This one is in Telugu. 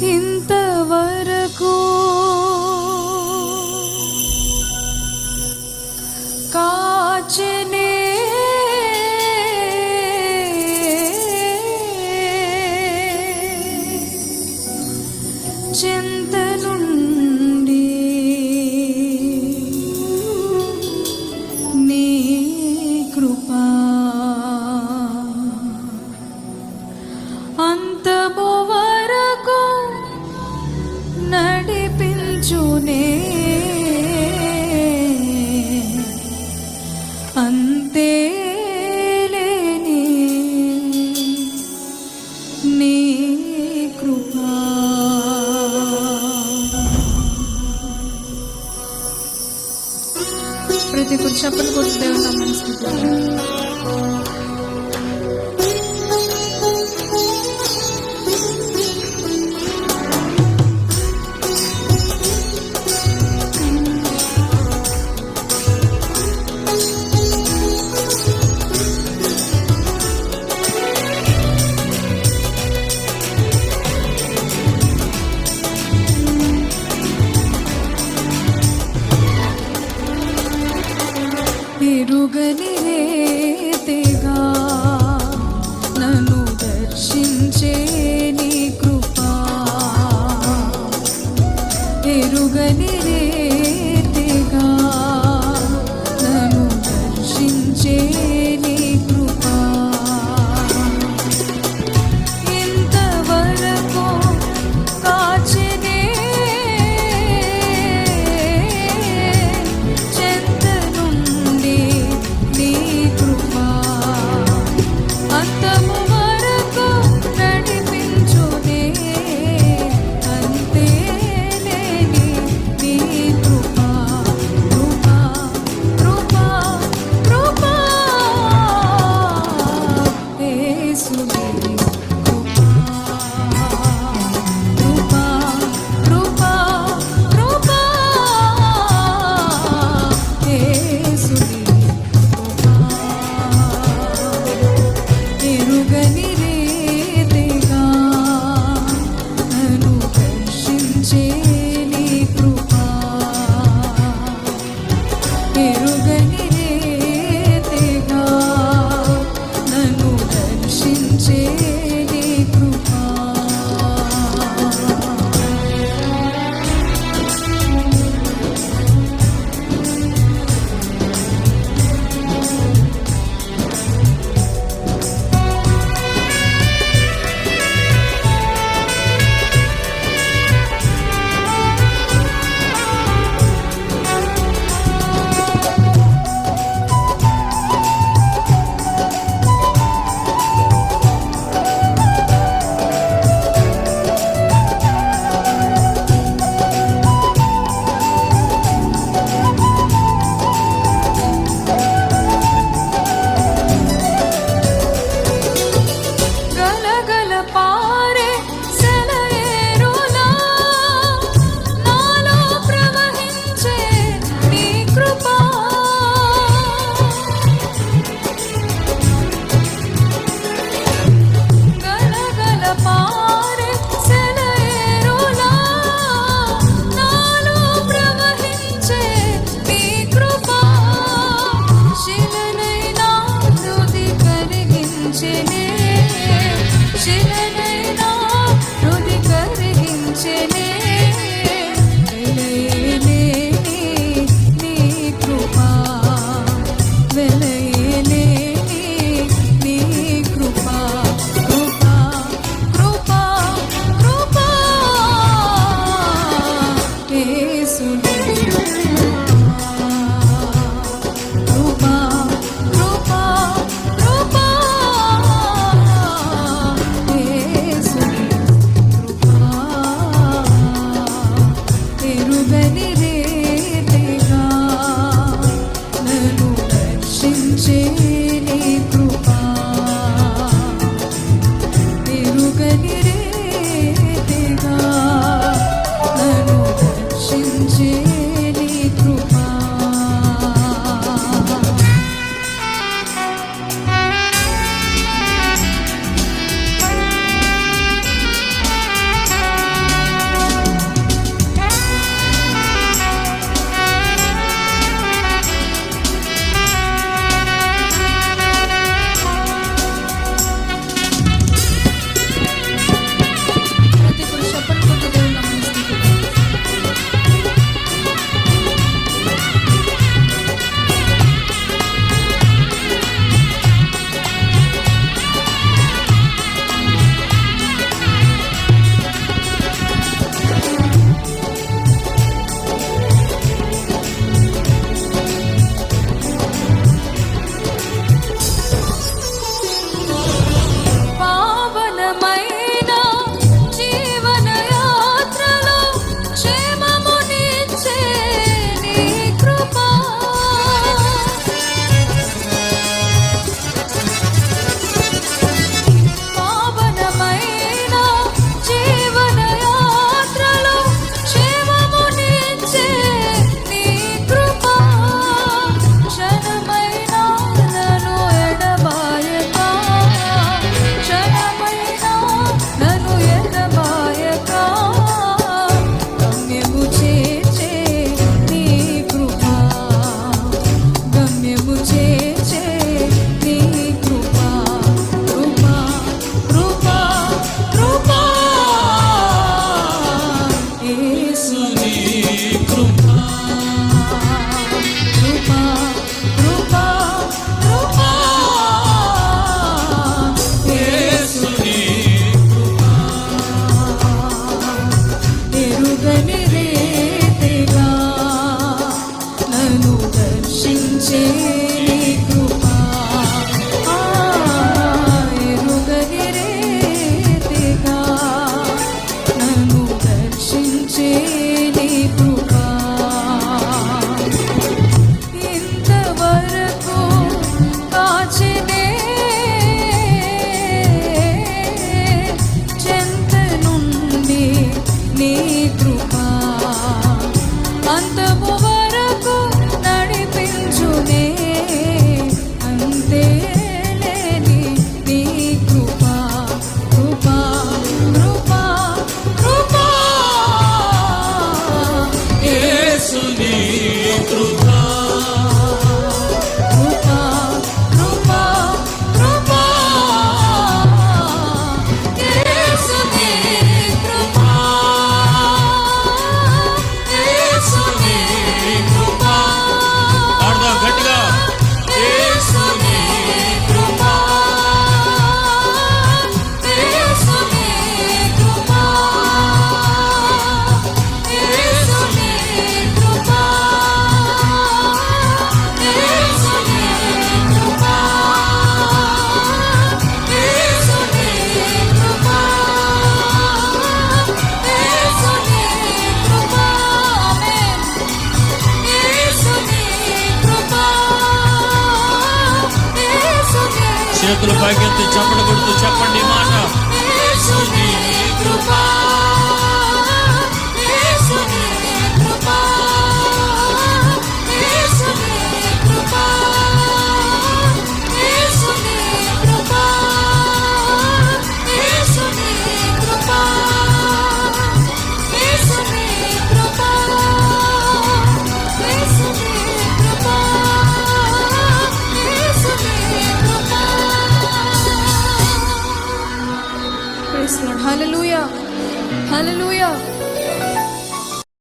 ఇంతవరకు కాచనే చింత నుండి నడిపించునే అంతేలేని నీ కృపా. ప్రతి ఒక్కరు చెప్పలు కొట్టి దేవుని చేతులు పైకెత్తి చప్పట కొడుతూ చెప్పండి మాట.